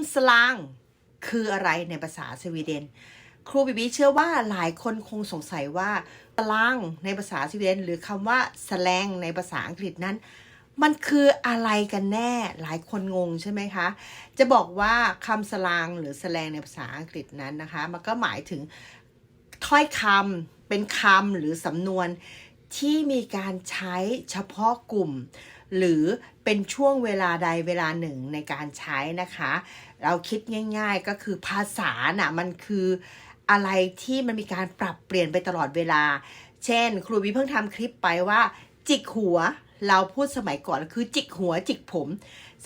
ำสลางคืออะไรในภาษาสวีเดน ครูบิบีเชื่อว่าหลายคนคงสงสัยว่าสลางในภาษาสวีเดน หรือคำว่าสแลงในภาษาอังกฤษนั้น มันคืออะไรกันแน่หลายคนงงใช่ไหมคะ จะบอกว่าคำสลางหรือสแลงในภาษาอังกฤษนั้นนะคะ มันก็หมายถึงถ้อยคำเป็นคำหรือสำนวน ที่มีการใช้เฉพาะกลุ่ม หรือเป็นช่วงเวลาใดเวลาหนึ่งในการใช้นะคะ เราคิดง่ายๆก็คือภาษาน่ะมันคืออะไรที่มันมีการปรับเปลี่ยนไปตลอดเวลา เช่น ครูวิเพิ่งทำคลิปไปว่า จิกหัว เราพูดสมัยก่อนคือจิกหัวจิกผม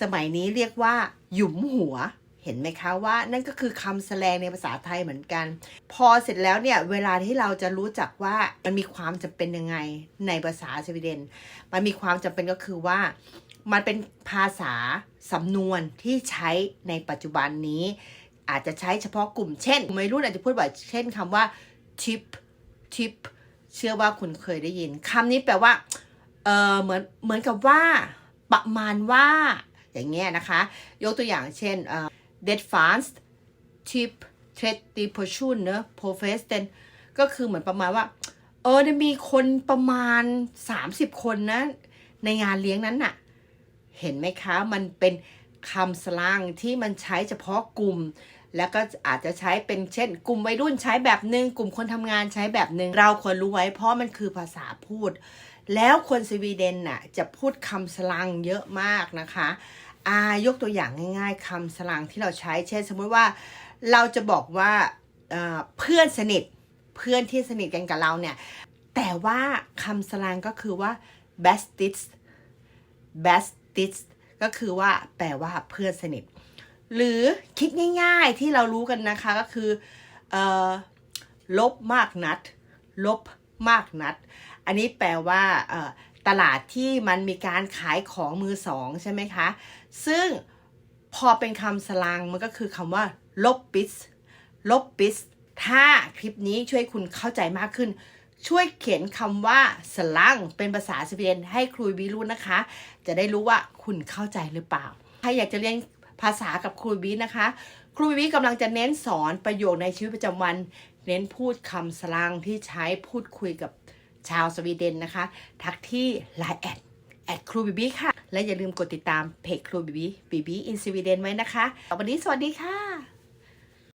สมัยนี้เรียกว่า หยุมหัว เห็นไหมคะว่านั่นก็คือคำแสลงในภาษาไทยเหมือนกัน พอเสร็จแล้วเนี่ยเวลาที่เราจะรู้จักว่ามันมีความจำเป็นยังไงในภาษาสวีเดน มันมีความจำเป็นก็คือว่า มันเป็นภาษาสำนวนที่ใช้ในปัจจุบันนี้ อาจจะใช้เฉพาะกลุ่มเช่นวัยรุ่นอาจจะพูดบ่อยเช่นคำว่า tip tip เชื่อว่าคุณเคยได้ยินคำนี้แปลว่าเออเหมือนเหมือนกับว่าประมาณว่าอย่างเงี้ยนะคะ ยกตัวอย่างเช่นเออ det fanns typ 30 personer på festen ก็คือเหมือนประมาณว่า เออเนี่ยมีคนประมาณ 30 คนนะ ในงานเลี้ยงนั้นน่ะ เห็นไหมคะ มันเป็นคำสลังที่มันใช้เฉพาะกลุ่ม แล้วก็อาจจะใช้เป็นเช่น กลุ่มวัยรุ่นใช้แบบหนึ่งกลุ่มคนทำงานใช้แบบหนึ่งเราควรรู้ไว้เพราะมันคือภาษาพูด แล้วคนสวีเดนน่ะจะพูดคำสลังเยอะมากนะคะ อายกตัวอย่างง่าย ๆคำสลังที่เราใช้ เช่นสมมติว่าเราจะบอกว่าเเพื่อนสนิทเพื่อนที่สนิทกันกับเราเนี่ย แต่ว่าคำสลังก็คือว่า besties besties ก็คือว่าแปลว่าเพื่อนสนิท หรือคิดง่ายๆที่เรารู้กันนะคะก็คือออลบมากนัด ลบมากนัด อันนี้แปลว่า ตลาดที่มันมีการขายของมือสองใช่ไหมคะ ซึ่งพอเป็นคำสลังมันก็คือคำว่า ลบปิส ลบปิส ถ้าคลิปนี้ช่วยคุณเข้าใจมากขึ้น ช่วยเขียนคำว่าสลังเป็นภาษาสวีเดนให้ครูบีรู้นะคะ จะได้รู้ว่าคุณเข้าใจหรือเปล่า ถ้าอยากจะเรียนภาษากับครูบีนะคะ ครูบีกำลังจะเน้นสอนประโยคในชีวิตประจำวัน เน้นพูดคำสลังที่ใช้พูดคุยกับ ชาวสวีเดนนะคะ ทักที่ Line แอดแอดครูบีบีค่ะ และอย่าลืมกดติดตามเพจครูบีบีบีบีอินสวีเดนไว้นะคะ วันนี้สวัสดีค่ะ